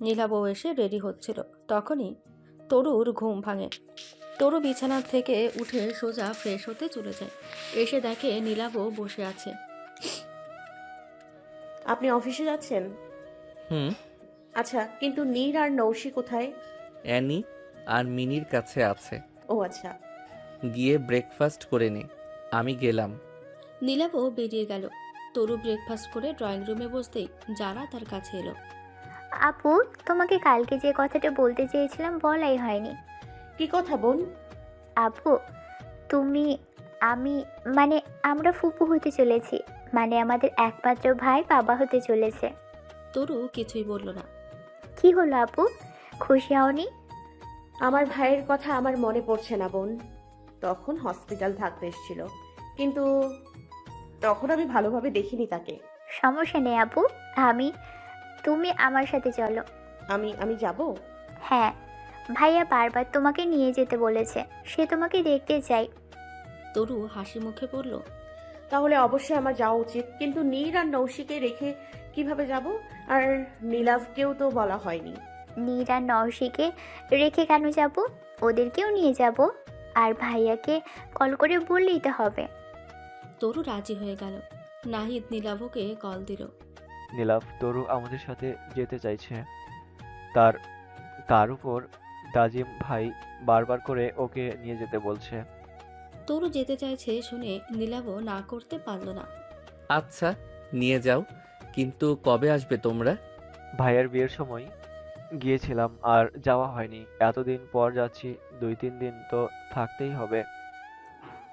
নীলাবও এসে রেডি হচ্ছিল। তখনই তরুর ঘুম ভাঙে। তরু বিছানা থেকে উঠে সোজা ফ্রেশ হতে চলে যায়। এসে দেখে নীলাবও বসে আছে। আপনি অফিসে যাচ্ছেন? হুম। আচ্ছা কিন্তু নীর আর নৌশি কোথায়? অ্যানি আর মিনির কাছে আছে। ও আচ্ছা। গিয়ে ব্রেকফাস্ট করে নে। আমি গেলাম। নীলাবও বেরিয়ে গেল। তরু ব্রেকফাস্ট করে ড্রয়িং রুমে বসতেই যারা তার কাছে এলো। আপু তোমাকে কালকে যে কথাটা বলতে চেয়েছিলাম বলাই হয়নি। কি কথা বোন? আপু তুমি আমি মানে আমরা ফুপু হতে চলেছি মানে আমাদের একমাত্র ভাই বাবা হতে চলেছে। তরু কিছুই বলল না। কি হলো আপু? খুশি হওনি? আমার ভাইয়ের কথা আমার মনে পড়ছে না বোন। তখন হসপিটাল থাকতে এসেছিল। কিন্তু তখন আমি ভালোভাবে দেখিনি তাকে। সমস্যা নেই আপু আমি তুমি আমার সাথে চলো। আমি আমি যাব? হ্যাঁ ভাইয়া বারবার তোমাকে নিয়ে যেতে বলেছে সে তোমাকে দেখতে চাই। তরু হাসি মুখে বলল তাহলে অবশ্যই আমার যাওয়া উচিত কিন্তু নীর আর নৌশিকে রেখে কীভাবে যাব? আর নীলাভকেও তো বলা হয়নি। নীরা নরসিকে রেখে কেন যাব? ওদেরকেও নিয়ে যাব? আর ভাইয়াকে কল করে বললেই তো হবে। তরু রাজি হয়ে গেল। নাহিদ নীলাবকে কল দিল। নীলাভ তরু আমাদের সাথে যেতে চাইছে। তার তার উপর দাজিম ভাই বারবার করে ওকে নিয়ে যেতে বলছে। তরু যেতে চাইছে শুনে নীলাবও না করতে পারল না। আচ্ছা নিয়ে যাও। কিন্তু কবে আসবে তোমরা? ভাইয়ের বিয়ের সময় গিয়েছিলাম আর যাওয়া হয়নি। এতদিন পর যাচ্ছি দুই তিন দিন তো থাকতেই হবে।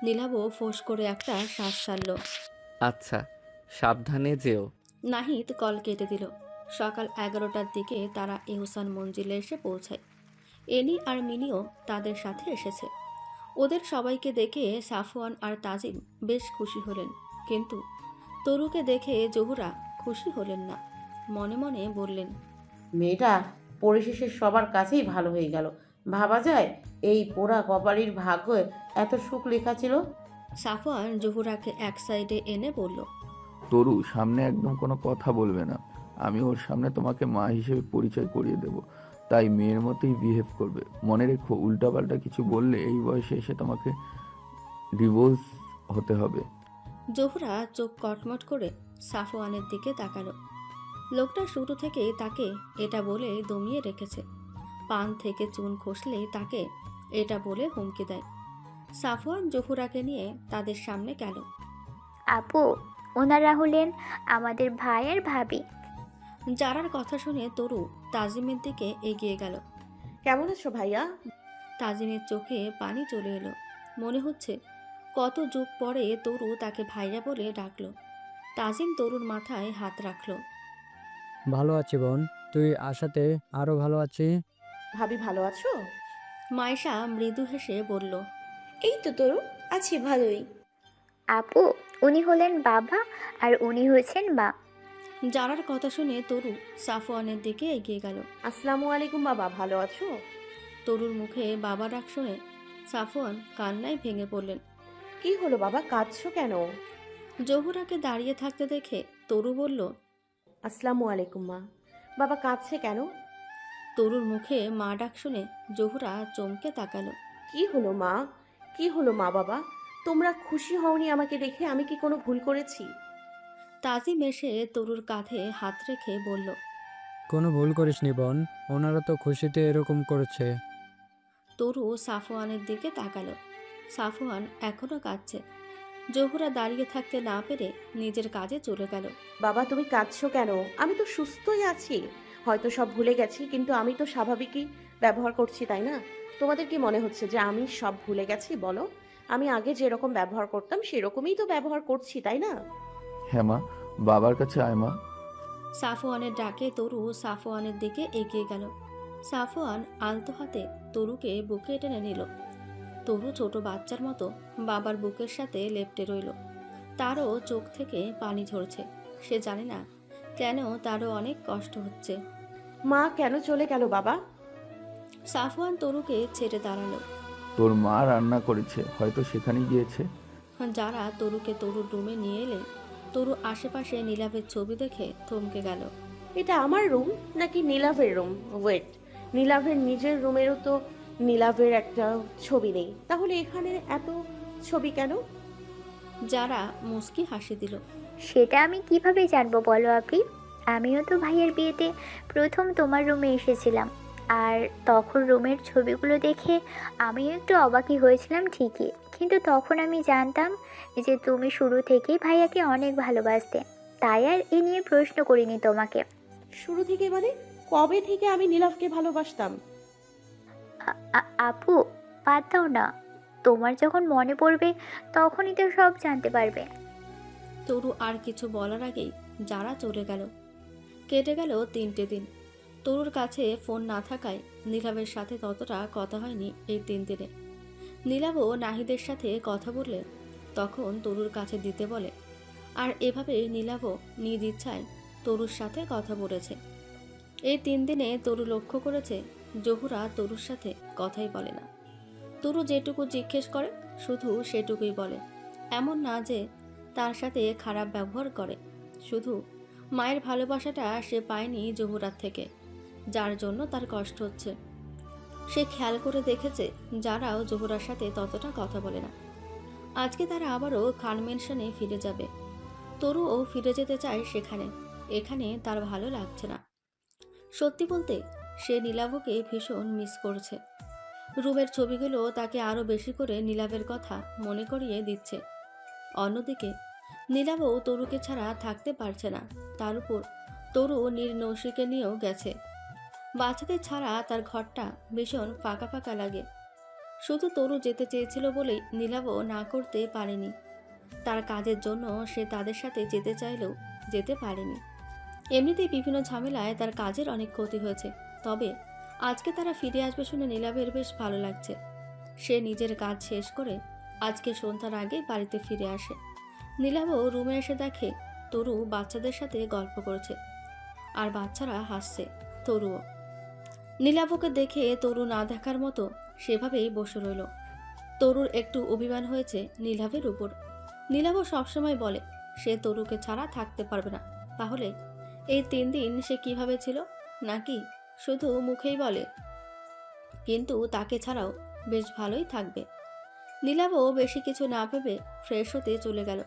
নীলাবও ফোঁস করে একটা শ্বাস ছাড়ল। আচ্ছা সাবধানে যেও। নাহিদ কল কেটে দিল। সকাল এগারোটার দিকে তারা ইহসান মঞ্জিলে এসে পৌঁছায়। এনি আর মিনিও তাদের সাথে এসেছে। ওদের সবাইকে দেখে সাফওয়ান আর তাজিম বেশ খুশি হলেন। কিন্তু তরুকে দেখে জহুরা খুশি হলেন না। মনে মনে বললেন মেয়েটা পরিশেষে সবার কাছেই ভালো হয়ে গেল। ভাবা যায়? এই পোড়া কপালির ভাগ্য এত সুখ লেখা ছিল? সাফওয়ান জহুরাকে এক সাইডে এনে বলল তরু সামনে একদম কোনো কথা বলবে না। আমি ওর সামনে তোমাকে মা হিসেবে পরিচয় করিয়ে দেব। তাই মেয়ের মতোই বিহেভ করবে। মনে রেখো উল্টাপাল্টা কিছু বললে এই বয়সে এসে তোমাকে ডিভোর্স হতে হবে। জহুরা চোখ কটমট করে সাফওয়ানের দিকে তাকালো। লোকটা শুরু থেকেই তাকে এটা বলে দমিয়ে রেখেছে। পান থেকে চুন খসলে তাকে এটা বলে হুমকি দেয়। সাফওয়ান জহুরাকে নিয়ে তাদের সামনে গেল। আপু ওনারা হলেন আমাদের ভাই আর ভাবি। যারার কথা শুনে তরু তাজিমের দিকে এগিয়ে গেল। কেমন আছো ভাইয়া? তাজিমের চোখে পানি চলে এলো। মনে হচ্ছে কত যুগ পরে তরু তাকে ভাইয়া বলে ডাকলো। তাজিম তরুর মাথায় হাত রাখল। ভালো আছি বোন তুই আশাতে আরও ভালো আছি ভাবি ভালো আছো? মায়েশা মৃদু হেসে বলল এই তো তোর আছি ভালোই। আপু উনি হলেন বাবা আর উনি হয়েছেন মা। যারার কথা শুনে তরু সাফওয়ানের দিকে এগিয়ে গেল। আসসালামু আলাইকুম বাবা ভালো আছো? তরুর মুখে বাবা ডাক শুনে সাফওয়ান কান্নায় ভেঙে পড়লেন। কি হলো বাবা কাঁদছো কেন? জহুরাকে দাঁড়িয়ে থাকতে দেখে তরু বলল আসসালামু আলাইকুম মা। বাবা কাঁদছে কেন? তরুর মুখে মা ডাক শুনে জহুরা চমকে তাকালো। কি হলো মা? কি হলো মা বাবা? তোমরা খুশি হওনি আমাকে দেখে আমি কি কোনো ভুল করেছি? তাজিম এসে তরুর কাঁধে হাত রেখে বলল কোনো ভুল করিসনি বোন ওনারা তো খুশিতে এরকম করেছে। তরু সাফওয়ানের দিকে তাকালো। সাফওয়ান এখনও কাঁদছে। জহুরা দাঁড়িয়ে থাকতে না পেরে নিজের কাজে চলে গেল। বাবা তুমি কাঁদছো কেন? আমি তো সুস্থই আছি। হয়তো সব ভুলে গেছি কিন্তু আমি তো স্বাভাবিকই ব্যবহার করছি তাই না? তোমাদের কি মনে হচ্ছে যে আমি সব ভুলে গেছি বলো? আমি আগে যেরকম ব্যবহার করতাম সেরকমই তো ব্যবহার করছি তাই না? হ্যাঁ মা বাবার কাছে আয় মা। সাফওয়ানের ডাকে তরু সাফওয়ানের দিকে এগিয়ে গেল। সাফওয়ান আলতো হাতে তরুকে বুকে টেনে নিল। তরু ছোট বাচ্চার মতো বাবার বুকের সাথে লেপ্টে রইল। তারও চোখ থেকে পানি ঝরছে। সে জানে না কেন তারও অনেক কষ্ট হচ্ছে। মা কেন চলে গেল বাবা? সাফওয়ান তরুকে ছেড়ে দাঁড়াল। তোর মা রান্না করেছে হয়তো সেখানেই গিয়েছে। যারা তরুকে তরুর রুমে নিয়ে এলে তরু আশেপাশে নীলাভের ছবি দেখে থমকে গেল। এটা আমার রুম নাকি নীলাভের রুম? ওয়েট নীলাভের নিজের রুমেরও তো নীলাভের একটা ছবি নেই। তাহলে এখানে এত ছবি কেন? যারা মুস্কি হাসি দিল। সেটা আমি কীভাবে জানব বলো আপনি? আমিও তো ভাইয়ের বিয়েতে প্রথম তোমার রুমে এসেছিলাম। আর তখন রুমের ছবিগুলো দেখে আমিও একটু অবাকই হয়েছিলাম ঠিকই। কিন্তু তখন আমি জানতাম যে তুমি শুরু থেকেই ভাইয়াকে অনেক ভালোবাসতে। তাই আর এ নিয়ে প্রশ্ন করিনি তোমাকে। শুরু থেকে মানে? কবে থেকে আমি নীলাভকে ভালোবাসতাম? আপু বাদ দাও না। তোমার যখন মনে পড়বে তখনই তো সব জানতে পারবে। তরু আর কিছু বলার আগেই যারা চলে গেল। কেটে গেল তিনটে দিন। তরুর কাছে ফোন না থাকায় নীলাভের সাথে ততটা কথা হয়নি এই তিন দিনে। নীলাভও নাহিদের সাথে কথা বললে তখন তরুর কাছে দিতে বলে, আর এভাবে নীলাভও নিজ ইচ্ছায় তরুর সাথে কথা বলেছে। এই তিন দিনে তরু লক্ষ্য করেছে, জহুরা তরুর সাথে কথাই বলে না। তরু যেটুকু জিজ্ঞেস করে, শুধু সেটুকুই বলে। এমন না যে তার সাথে খারাপ ব্যবহার করে। শুধু মায়ের ভালোবাসাটা সে পায়নি জহুরার থেকে, যার জন্য তার কষ্ট হচ্ছে। সে খেয়াল করে দেখেছে যারাও জহুরার সাথে ততটা কথা বলে না। আজকে তারা আবারও খান মেনশনে ফিরে যাবে। তরুও ফিরে যেতে চায় সেখানে, এখানে তার ভালো লাগছে না। সত্যি বলতে, সে নীলাভকে ভীষণ মিস করছে। রুমের ছবিগুলো তাকে আরও বেশি করে নীলাভের কথা মনে করিয়ে দিচ্ছে। অন্যদিকে নীলাবও তরুকে ছাড়া থাকতে পারছে না। তার উপর তরু নীর নৌশিকে নিয়েও গেছে। বাচ্চাদের ছাড়া তার ঘরটা ভীষণ ফাঁকা ফাঁকা লাগে। শুধু তরু যেতে চেয়েছিল বলেই নীলাবও না করতে পারেনি। তার কাজের জন্য সে তাদের সাথে যেতে চাইলেও যেতে পারেনি। এমনিতেই বিভিন্ন ঝামেলায় তার কাজের অনেক ক্ষতি হয়েছে। তবে আজকে তারা ফিরে আসবে শুনে নীলাবের বেশ ভালো লাগছে। সে নিজের কাজ শেষ করে আজকে সন্ধ্যার আগে বাড়িতে ফিরে আসে। নীলাবও রুমে এসে দেখে তরু বাচ্চাদের সাথে গল্প করছে। আর বাচ্চারা হাসছে তরুও। নীলাবকে দেখে তরু না দেখার মতো সেভাবেই বসে রইল। তরুর একটু অভিমান হয়েছে নীলাভের উপর। নীলাভ সবসময় বলে, সে তরুকে ছাড়া থাকতে পারবে না। তাহলে এই তিন দিন সে কীভাবে ছিল? নাকি শুধু মুখেই বলে, কিন্তু তাকে ছাড়াও বেশ ভালোই থাকবে। নীলাভও বেশি কিছু না ভেবে ফ্রেশ হতে চলে গেল।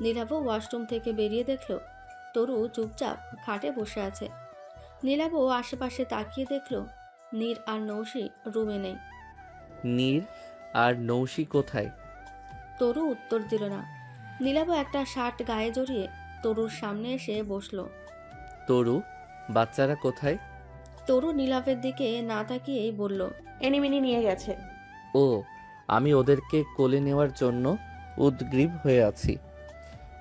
নীলাভও ওয়াশরুম থেকে বেরিয়ে দেখল তরু চুপচাপ খাটে বসে আছে। নীলাভও আশেপাশে তাকিয়ে দেখল নীর আর নৌশি রুমে নেই। নীর আর নৌশি কোথায়? তরু উত্তর দিল না। নীলাভ একটা শার্ট গায়ে জড়িয়ে তরুর সামনে এসে বসল। তরু বাচ্চারা কোথায়? তরু নীলাভের দিকে না তাকিয়েই বলল এনিমিনি নিয়ে গেছে। ও আমি ওদেরকে কোলে নেওয়ার জন্য উদ্গ্রীব হয়ে আছি।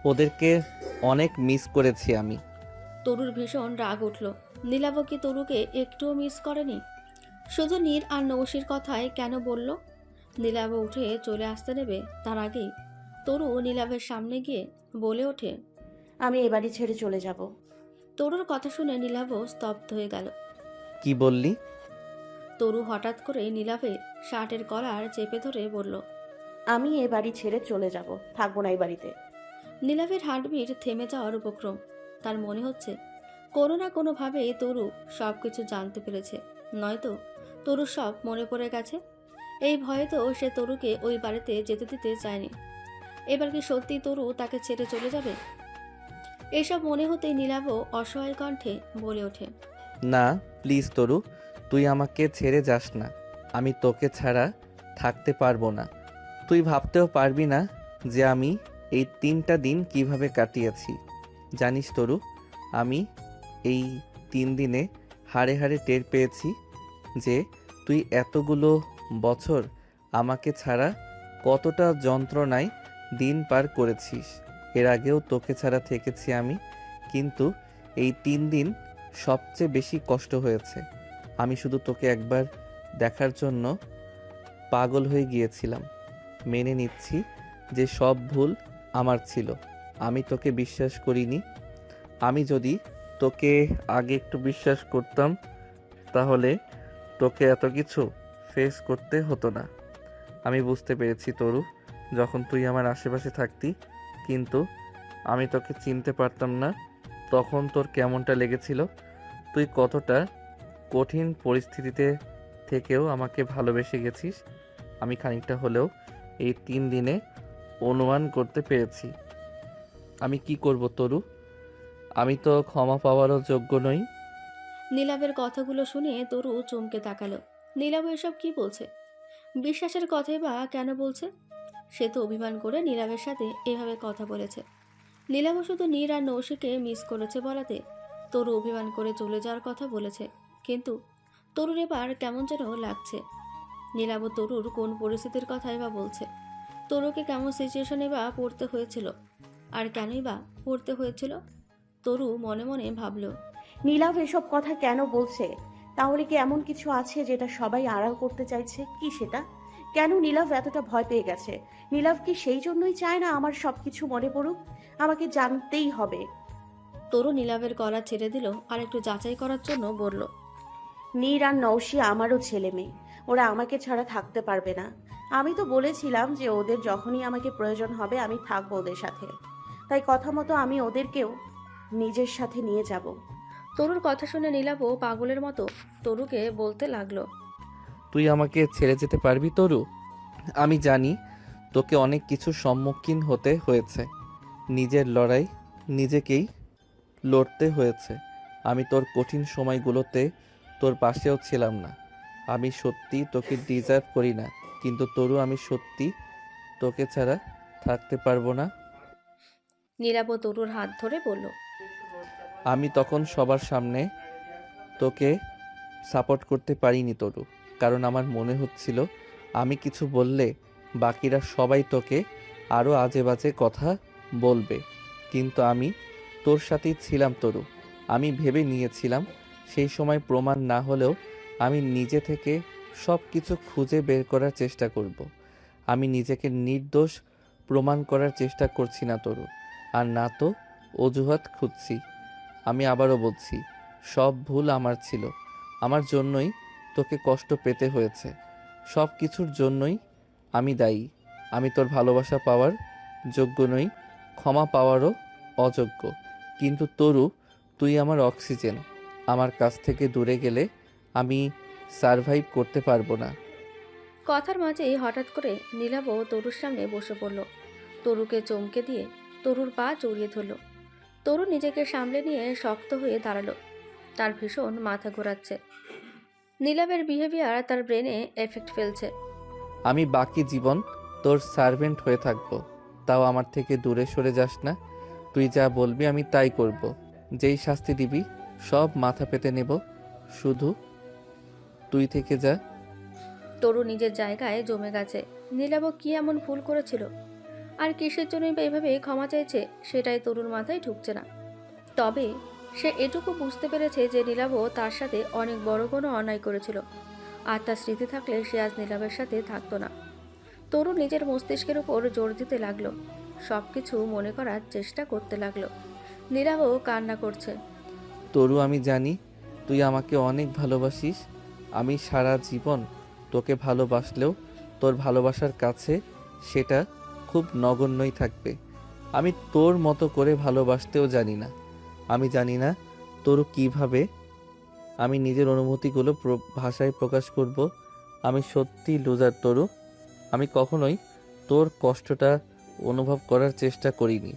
ওদেরকে অনেক মিস করেছি আমি। তরুর ভীষণ রাগ উঠল। নীলাভ কি তরুকে একটুও মিস করেনি? শুধু নীর আর নৌশির কথায় কেন বলল? নীলাভ উঠে চলে আসতে নেবে তার আগেই। তরু নীলাভের সামনে গিয়ে বলে ওঠে আমি এ বাড়ি ছেড়ে চলে যাব। তরুর কথা শুনে নীলাভ স্তব্ধ হয়ে গেল। কি বললি? তরু হঠাৎ করে নীলাভের শার্টের কলার চেপে ধরে বলল আমি এ বাড়ি ছেড়ে চলে যাব থাকব না এই বাড়িতে। নীলাভের হার্টবিট থেমে যাওয়ার উপক্রম। তার মনে হচ্ছে কোনো না কোনোভাবে তরু সব কিছু জানতে পেরেছে। নয়তো তরু সব মনে পড়ে গেছে। এই ভয়ে তো সে তরুকে ওই বাড়িতে যেতে দিতে চায়নি। এবার কি সত্যি তরু তাকে ছেড়ে চলে যাবে? এসব মনে হতেই নীলাভ অসহায় কণ্ঠে বলে ওঠে না প্লিজ তরু তুই আমাকে ছেড়ে যাস না। আমি তোকে ছাড়া থাকতে পারব না। তুই ভাবতেও পারবি না যে আমি এই তিনটা দিন কীভাবে কাটিয়েছি। জানিস তরু, আমি এই তিন দিনে হাড়ে হাড়ে টের পেয়েছি যে তুই এতগুলো বছর আমাকে ছাড়া কতটা যন্ত্রণায় দিন পার করেছিস। এর আগেও তোকে ছাড়া থেকেছি আমি, কিন্তু এই তিন দিন সবচেয়ে বেশি কষ্ট হয়েছে। আমি শুধু তোকে একবার দেখার জন্য পাগল হয়ে গিয়েছিলাম। মেনে নিচ্ছি যে সব ভুল আমার ছিল। আমি তোকে বিশ্বাস করিনি। আমি যদি তোকে আগে একটু বিশ্বাস করতাম, তাহলে তোকে এত কিছু ফেস করতে হতো না। আমি বুঝতে পেরেছি তরু, যখন তুই আমার আশেপাশে থাকতি, কিন্তু আমি তোকে চিনতে পারতাম না, তখন তোর কেমনটা লেগেছিল? তুই কতটা কঠিন পরিস্থিতিতে থেকেও আমাকে ভালোবেসে গেছিস। আমি খানিকটা হলেও এই তিন দিনে অনুমান করতে পেরেছি। আমি কি করব তরু? আমি তো ক্ষমা পাওয়ারও যোগ্য নই। নীলাবের কথাগুলো শুনে তরু চমকে তাকালো। নীলাব এসব কি বলছে? বিশ্বাসের কথাই বা কেন বলছে? সে তো অভিমান করে নীলাবের সাথে এভাবে কথা বলেছে। নীলাব শুধু নীর আর নৌশিকে মিস করেছে বলাতে তরু অভিমান করে চলে যাওয়ার কথা বলেছে। কিন্তু তরুর এবার কেমন যেন লাগছে। নীলাব তরুর কোন পরিস্থিতির কথাই বা বলছে। তরুকে কেমন সিচুয়েশনে বা পড়তে হয়েছিল? আর কেনই বা পড়তে হয়েছিল? তরু মনে মনে ভাবলো নীলাভ এসব কথা কেন বলছে? তাহলে কি এমন কিছু আছে যেটা সবাই আড়াল করতে চাইছে? কি সেটা? কেন নীলাভ এতটা ভয় পেয়ে গেছে? নীলাভ কি সেই জন্যই চায় না আমার সব কিছু মনে পড়ুক? আমাকে জানতেই হবে। তরু নীলাবের গলা ছেড়ে দিল আর একটু যাচাই করার জন্য বলল নীর আর নৌশি আমারও ছেলে মেয়ে। ওরা আমাকে ছাড়া থাকতে পারবে না। আমি তো বলেছিলাম যে ওদের যখনই আমাকে প্রয়োজন হবে আমি থাকব ওদের সাথে। তাই কথা মতো আমি ওদেরকেও নিজের সাথে নিয়ে যাব। তরুর কথা শুনে নীলাবও পাগলের মতো তরুকে বলতে লাগল তুই আমাকে ছেড়ে যেতে পারবি তরু? আমি জানি তোকে অনেক কিছু সম্মুখীন হতে হয়েছে। নিজের লড়াই নিজেকেই লড়তে হয়েছে। আমি তোর কঠিন সময়গুলোতে তোর পাশেও ছিলাম না। আমি সত্যি তোকে ডিজার্ভ করি না কিন্তু তরু আমি সত্যি তোকে ছাড়া থাকতে পারব না। নীলাব তরুর হাত ধরে বলল আমি তখন সবার সামনে তোকে সাপোর্ট করতে পারিনি তরু কারণ আমার মনে হচ্ছিল আমি কিছু বললে বাকিরা সবাই তোকে আরও আজে বাজে কথা বলবে। কিন্তু আমি তোর সাথেই ছিলাম তরু আমি ভেবে নিয়েছিলাম সেই সময় প্রমাণ না হলেও আমি নিজে থেকে সব কিছু খুঁজে বের করার চেষ্টা করব। আমি নিজেকে নির্দোষ প্রমাণ করার চেষ্টা করছি না, তরু। আর না তো, অজুহাত খুঁজছি। আমি আবারও বলছি, সব ভুল আমার ছিল। আমার জন্যই তোকে কষ্ট পেতে হয়েছে। সব কিছুর জন্যই আমি দায়ী। আমি তোর ভালোবাসা পাওয়ার যোগ্য নই, ক্ষমা পাওয়ারও অযোগ্য। কিন্তু তরু, তুই আমার অক্সিজেন। আমার কাছ থেকে দূরে গেলে আমি সারভাইভ করতে পারব না। কথার মাঝেই হঠাৎ করে নীলাব তরুর সামনে বসে পড়ল। তরুকে চমকে দিয়ে তরুর পা জড়িয়ে ধরল। তরু নিজেকে সামলে নিয়ে শক্ত হয়ে দাঁড়াল। তার ভীষণ মাথা ঘোরাচ্ছে। নীলাবের বিহেভিয়ার তার ব্রেনে এফেক্ট ফেলছে। আমি বাকি জীবন তোর সার্ভেন্ট হয়ে থাকব। তাও আমার থেকে দূরে সরে যাস না। তুই যা বলবি আমি তাই করব। যেই শাস্তি দিবি সব মাথা পেতে নেব। শুধু তুই থেকে যা। তরু নিজের জায়গায় জমে গেছে। নীলাব কি এমন ভুল করেছিল? আর কিসের জন্যই বা এভাবে ক্ষমা চাইছে, সেটাই তরুর মাথায় ঢুকছে না। তবে সে এটুকু বুঝতে পেরেছে যে নীলাব তার সাথে অনেক বড় কোনো অন্যায় করেছিল। আর তার স্মৃতি থাকলে সে আজ নীলাবের সাথে থাকতো না। তরু নিজের মস্তিষ্কের উপর জোর দিতে লাগল। সব কিছু মনে করার চেষ্টা করতে লাগল। নীলাবও কান্না করছে। তরু, আমি জানি তুই আমাকে অনেক ভালোবাসিস। আমি সারা জীবন তোকে ভালোবাসলেও তোর ভালোবাসার কাছে সেটা খুব নগণ্যই থাকবে। আমি তোর মতো করে ভালোবাসতেও জানি না। আমি জানি না তরু কীভাবে আমি নিজের অনুভূতিগুলো ভাষায় প্রকাশ করব। আমি সত্যি লুজার তরু। আমি কখনোই তোর কষ্টটা অনুভব করার চেষ্টা করিনি।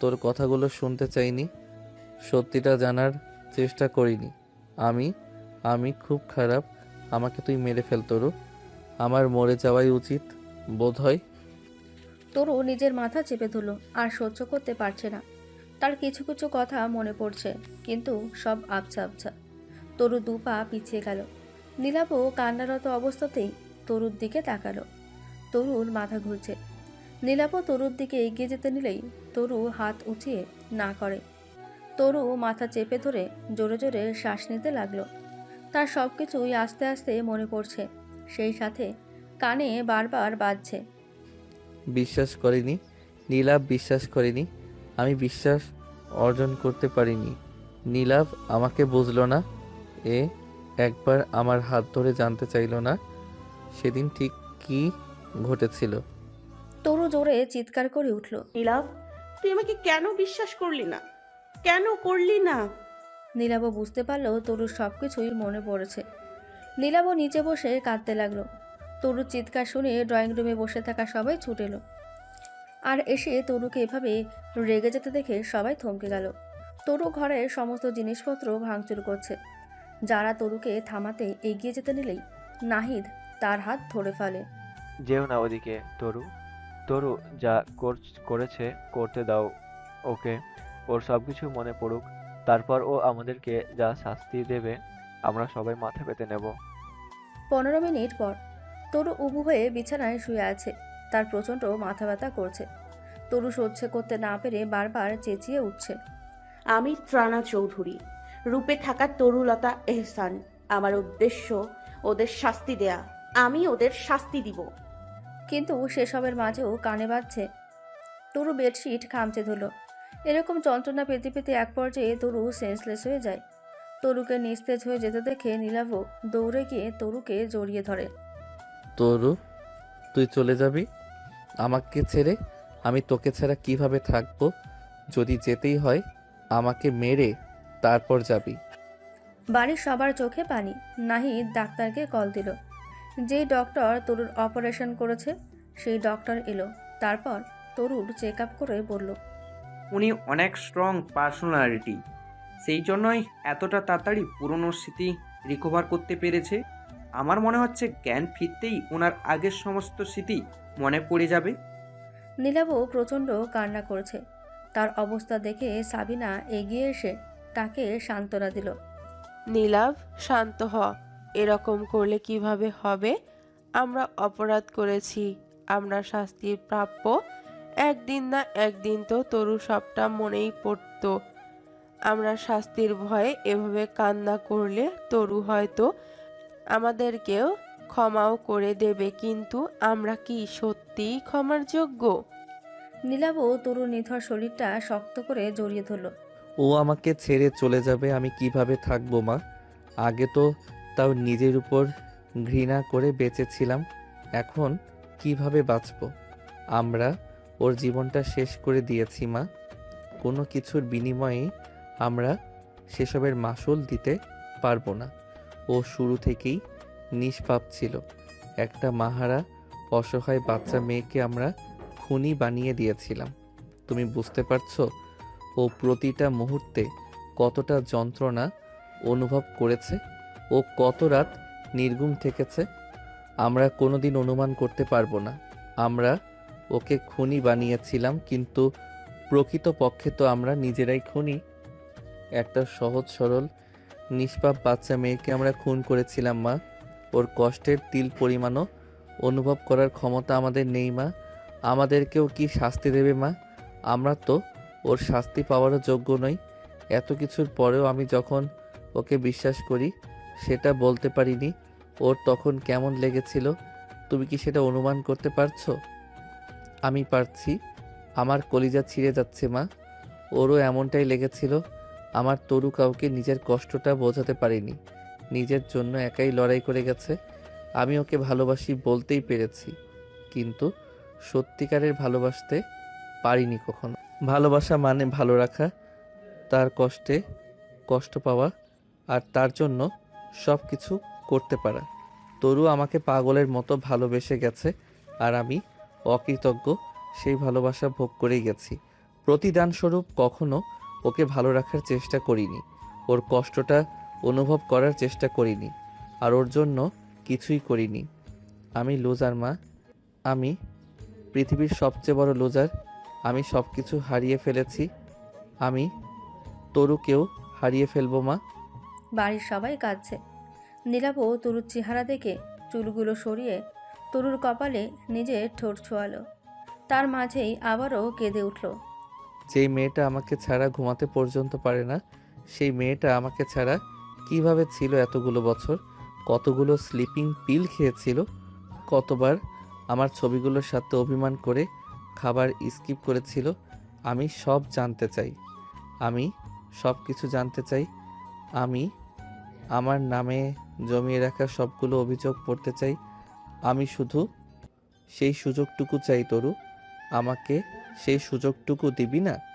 তোর কথাগুলো শুনতে চাইনি। সত্যিটা জানার চেষ্টা করিনি। আমি আমি খুব খারাপ। আমাকে তুই মেরে ফেল তরু। আমার মরে যাওয়াই উচিত বোধ হয় তরু নিজের মাথা চেপে ধরল, আর সহ্য করতে পারছে না। তার কিছু কিছু কথা মনে পড়ছে, কিন্তু সব আবছা আবছা। তরু দু পা পিছিয়ে গেল। নীলাপও কান্নারত অবস্থাতেই তরুর দিকে তাকালো। তরুর মাথা ঘুরছে। নীলাপও তরুর দিকে এগিয়ে যেতে নিলেই তরু হাত উঠিয়ে না করে। তরু মাথা চেপে ধরে জোরে জোরে শ্বাস নিতে লাগল। তার সব কিছুই আস্তে আস্তে মনে পড়ছে। সেই সাথে কানে বারবার বাজছে। বিশ্বাস করিনি নীলাভ বিশ্বাস করিনি আমি বিশ্বাস অর্জন করতে পারিনি। নীলাভ আমাকে বুঝলো না এ একবার আমার হাত ধরে জানতে চাইলো না সেদিন ঠিক কী ঘটেছিল। তরু জোরে চিৎকার করে উঠল। নীলাভ তুই আমাকে কেন বিশ্বাস করলি না? কেন করলি না? নীলাব বুঝতে পারলেও তরুর সব কিছুই মনে পড়েছে। নীলাব নিচে বসে কাঁদতে লাগল। তরুর চিৎকার শুনে ড্রয়িং রুমে বসে থাকা সবাই ছুট এলো। আর এসে তরুকে এভাবে রেগে যেতে দেখে সবাই থমকে গেল। তরু ঘরের সমস্ত জিনিসপত্র ভাঙচুর করছে। যারা তরুকে থামাতে এগিয়ে যেতে নিলেই নাহিদ তার হাত ধরে ফেলে। যেও না ওদিকে তরু। তরু যা কর- করেছে করতে দাও ওকে। ওর সব কিছু মনে পড়ুক তারপর ও আমাদেরকে যা শাস্তি দেবে আমরা সবাই মাথা পেতে নেব। পনেরো মিনিট পর তরু উবু হয়ে বিছানায় শুয়ে আছে। তার প্রচণ্ড মাথা ব্যথা করছে। তরু সহ্য করতে না পেরে বারবার চেঁচিয়ে উঠছে। আমি ত্রানা চৌধুরী রূপে থাকা তরুলতা এহসান আমার উদ্দেশ্য ওদের শাস্তি দেয়া। আমি ওদের শাস্তি দিব। কিন্তু সেসবের মাঝেও কানে বাজছে। তরু বেডশিট খামচে ধরল এরকম যন্ত্রণা পেতে পেতে এক পর্যায়ে তরু সেন্সলেস হয়ে যায়। তরুকে নিস্তেজ হয়ে যেতে দেখে নীলাভ দৌড়ে গিয়ে তরুকে জড়িয়ে ধরে। তরু তুই চলে যাবি? আমাকে ছেড়ে আমি তোকে ছাড়া কীভাবে থাকব? যদি যেতেই হয় আমাকে মেরে তারপর যাবি। বাড়ির সবার চোখে পানি। নাহিদ ডাক্তারকে কল দিল। যেই ডক্টর তরুর অপারেশন করেছে সেই ডক্টর এলো। তারপর তরুর চেক আপ করে বলল উনি অনেক স্ট্রং পার্সোনালিটি সেই জন্যই এতটা তাড়াতাড়ি পুরনো স্মৃতি রিকভার করতে পেরেছে। আমার মনে হচ্ছে জ্ঞান ফিরতেই ওনার আগের সমস্ত স্মৃতি মনে পড়ে যাবে। নীলাভ প্রচণ্ড কান্না করেছে। তার অবস্থা দেখে সাবিনা এগিয়ে এসে তাকে সান্ত্বনা দিল। নীলাভ শান্ত হ। এরকম করলে কীভাবে হবে? আমরা অপরাধ করেছি। আমরা শাস্তির প্রাপ্য। একদিন না একদিন তো তরু সবটা মনেই পড়তো। আমরা শাস্তির ভয়ে এভাবে কান্না করলে তরু হয়তো আমাদেরকেও ক্ষমাও করে দেবে কিন্তু আমরা কি সত্যিই ক্ষমার যোগ্য? নীলাভ তরু নিথর শরীরটা শক্ত করে জড়িয়ে ধরল। ও আমাকে ছেড়ে চলে যাবে আমি কীভাবে থাকব মা? আগে তো তাও নিজের উপর ঘৃণা করে বেঁচেছিলাম এখন কীভাবে বাঁচবো? আমরা ওর জীবনটা শেষ করে দিয়েছি, মা। কোনো কিছুর বিনিময়ে আমরা সেসবের মাসুল দিতে পারব না। ও শুরু থেকেই নিষ্পাপ ছিল। একটা মাহারা, অসহায় বাচ্চা মেয়েকে আমরা খুনি বানিয়ে দিয়েছিলাম। তুমি বুঝতে পারছ? ও প্রতিটা মুহূর্তে কতটা যন্ত্রণা অনুভব করেছে? ও কত রাত নির্গুম থেকেছে? আমরা কোনোদিন অনুমান করতে পারব না। আমরা ওকে খুনি বানিয়েছিলাম, কিন্তু প্রকৃতপক্ষে তো আমরা নিজেরাই খুনি। একটা সহজ, সরল, নিষ্পাপ বাচ্চা মেয়েকে আমরা খুন করেছিলাম, মা। ওর কষ্টের তিল পরিমাণও অনুভব করার ক্ষমতা আমাদের নেই, মা। আমাদেরকেও কি শাস্তি দেবে, মা? আমরা তো ওর শাস্তি পাওয়ারও যোগ্য নই। এত কিছুর পরেও আমি যখন ওকে বিশ্বাস করি, সেটা বলতে পারিনি। ওর তখন কেমন লেগেছিল? তুমি কি সেটা অনুমান করতে পারছ? আমি পারছি। আমার কলিজা ছিঁড়ে যাচ্ছে, মা। ওরও এমনটাই লেগেছিল, আমার তরু কাউকে নিজের কষ্টটা বোঝাতে পারিনি। নিজের জন্য একাই লড়াই করে গেছে। আমি ওকে ভালোবাসি বলতেই পেরেছি, কিন্তু সত্যিকারের ভালোবাসতে পারিনি কখনো। ভালোবাসা মানে ভালো রাখা, তার কষ্টে কষ্ট পাওয়া, আর তার জন্য সব কিছু করতে পারা। তরু আমাকে পাগলের মতো ভালোবেসে গেছে, আর আমি অকৃতজ্ঞ, সেই ভালোবাসা ভোগ করেই গেছি। প্রতিদানস্বরূপ কখনো ওকে ভালো রাখার চেষ্টা করিনি। ওর কষ্টটা অনুভব করার চেষ্টা করিনি। আর ওর জন্য কিছুই করিনি। আমি লুজার মা। আমি পৃথিবীর সবচেয়ে বড় লুজার আমি সব কিছু হারিয়ে ফেলেছি। আমি তরুকেও হারিয়ে ফেলব মা। বাড়ির সবাই কাঁদছে। নীলাভ তরুর চেহারা দেখে চুলগুলো সরিয়ে তরুর কপালে নিজের ঠোঁট ছোঁয়ালো। তার মাঝেই আবারও কেঁদে উঠল। যেই মেয়েটা আমাকে ছাড়া ঘুমাতে পর্যন্ত পারে না, সেই মেয়েটা আমাকে ছাড়া কীভাবে ছিল এতগুলো বছর? কতগুলো স্লিপিং পিল খেয়েছিল? কতবার আমার ছবিগুলোর সাথে অভিমান করে খাবার স্কিপ করেছিল? আমি সব জানতে চাই। আমি সব কিছু জানতে চাই। আমি আমার নামে জমিয়ে রাখা সবগুলো অভিযোগ পড়তে চাই। আমি শুধু সেই সুযোগটুকু চাই তরু। আমাকে সেই সুযোগটুকু দিবি না?